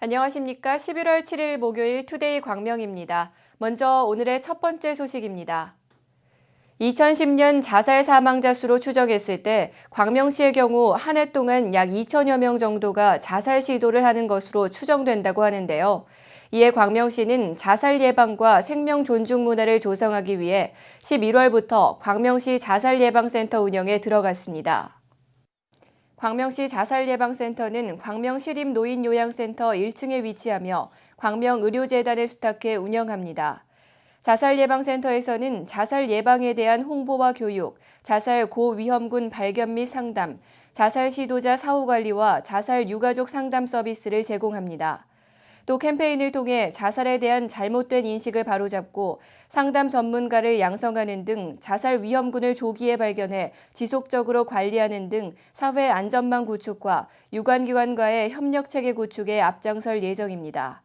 안녕하십니까. 11월 7일 목요일 투데이 광명입니다. 먼저 오늘의 첫 번째 소식입니다. 2010년 자살 사망자 수로 추정했을 때 광명시의 경우 한 해 동안 약 2천여 명 정도가 자살 시도를 하는 것으로 추정된다고 하는데요. 이에 광명시는 자살 예방과 생명 존중 문화를 조성하기 위해 11월부터 광명시 자살 예방센터 운영에 들어갔습니다. 광명시 자살예방센터는 광명시립 노인요양센터 1층에 위치하며 광명의료재단에 수탁해 운영합니다. 자살예방센터에서는 자살 예방에 대한 홍보와 교육, 자살 고위험군 발견 및 상담, 자살 시도자 사후 관리와 자살 유가족 상담 서비스를 제공합니다. 또 캠페인을 통해 자살에 대한 잘못된 인식을 바로잡고 상담 전문가를 양성하는 등 자살 위험군을 조기에 발견해 지속적으로 관리하는 등 사회 안전망 구축과 유관기관과의 협력 체계 구축에 앞장설 예정입니다.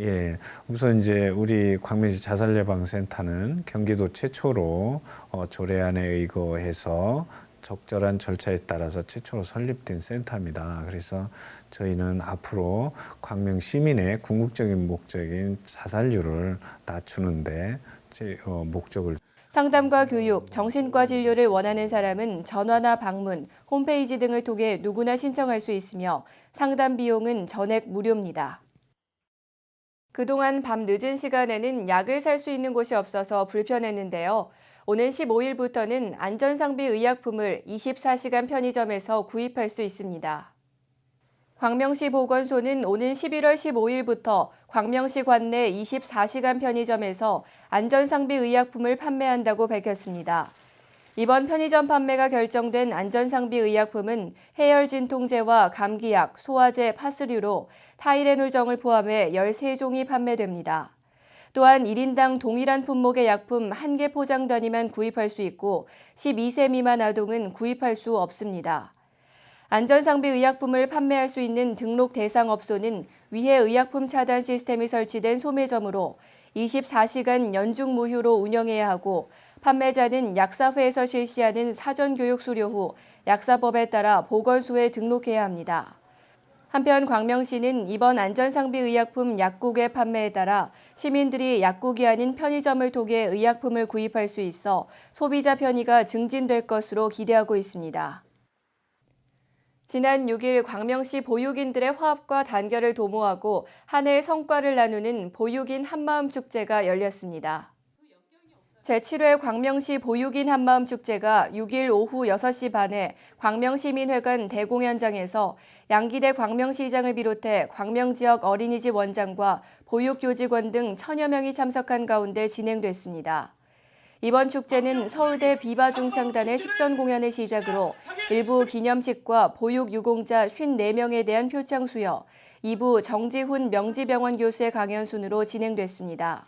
예, 우선 이제 우리 광명시 자살예방센터는 경기도 최초로 어, 조례안에 의거해서 적절한 절차에 따라서 최초로 설립된 센터입니다. 그래서 저희는 앞으로 광명 시민의 궁극적인 목적인 자살률을 낮추는데 제 어, 목적을 상담과 교육, 정신과 진료를 원하는 사람은 전화나 방문, 홈페이지 등을 통해 누구나 신청할 수 있으며 상담 비용은 전액 무료입니다. 그동안 밤 늦은 시간에는 약을 살 수 있는 곳이 없어서 불편했는데요. 오는 15일부터는 안전상비 의약품을 24시간 편의점에서 구입할 수 있습니다. 광명시 보건소는 오는 11월 15일부터 광명시 관내 24시간 편의점에서 안전상비 의약품을 판매한다고 밝혔습니다. 이번 편의점 판매가 결정된 안전상비 의약품은 해열 진통제와 감기약, 소화제, 파스류로 타이레놀정을 포함해 13종이 판매됩니다. 또한 1인당 동일한 품목의 약품 1개 포장 단위만 구입할 수 있고 12세 미만 아동은 구입할 수 없습니다. 안전상비 의약품을 판매할 수 있는 등록 대상 업소는 위해 의약품 차단 시스템이 설치된 소매점으로 24시간 연중 무휴로 운영해야 하고 판매자는 약사회에서 실시하는 사전 교육 수료 후 약사법에 따라 보건소에 등록해야 합니다. 한편 광명시는 이번 안전상비 의약품 약국의 판매에 따라 시민들이 약국이 아닌 편의점을 통해 의약품을 구입할 수 있어 소비자 편의가 증진될 것으로 기대하고 있습니다. 지난 6일 광명시 보육인들의 화합과 단결을 도모하고 한 해의 성과를 나누는 보육인 한마음 축제가 열렸습니다. 제7회 광명시 보육인 한마음 축제가 6일 오후 6시 반에 광명시민회관 대공연장에서 양기대 광명시장을 비롯해 광명 지역 어린이집 원장과 보육교직원 등 천여 명이 참석한 가운데 진행됐습니다. 이번 축제는 서울대 비바중창단의 식전 공연을 시작으로 일부 기념식과 보육 유공자 54명에 대한 표창 수여, 2부 정지훈 명지병원 교수의 강연 순으로 진행됐습니다.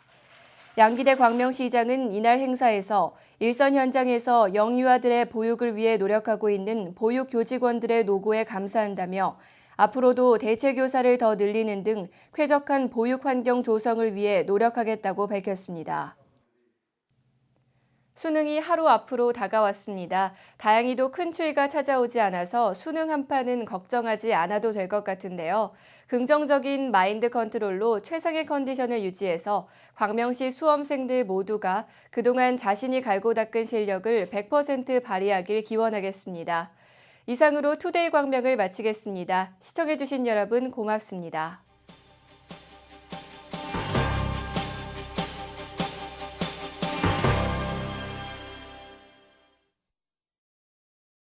양기대 광명시장은 이날 행사에서 일선 현장에서 영유아들의 보육을 위해 노력하고 있는 보육 교직원들의 노고에 감사한다며 앞으로도 대체 교사를 더 늘리는 등 쾌적한 보육 환경 조성을 위해 노력하겠다고 밝혔습니다. 수능이 하루 앞으로 다가왔습니다. 다행히도 큰 추위가 찾아오지 않아서 수능 한파는 걱정하지 않아도 될 것 같은데요. 긍정적인 마인드 컨트롤로 최상의 컨디션을 유지해서 광명시 수험생들 모두가 그동안 자신이 갈고 닦은 실력을 100% 발휘하길 기원하겠습니다. 이상으로 투데이 광명을 마치겠습니다. 시청해주신 여러분 고맙습니다.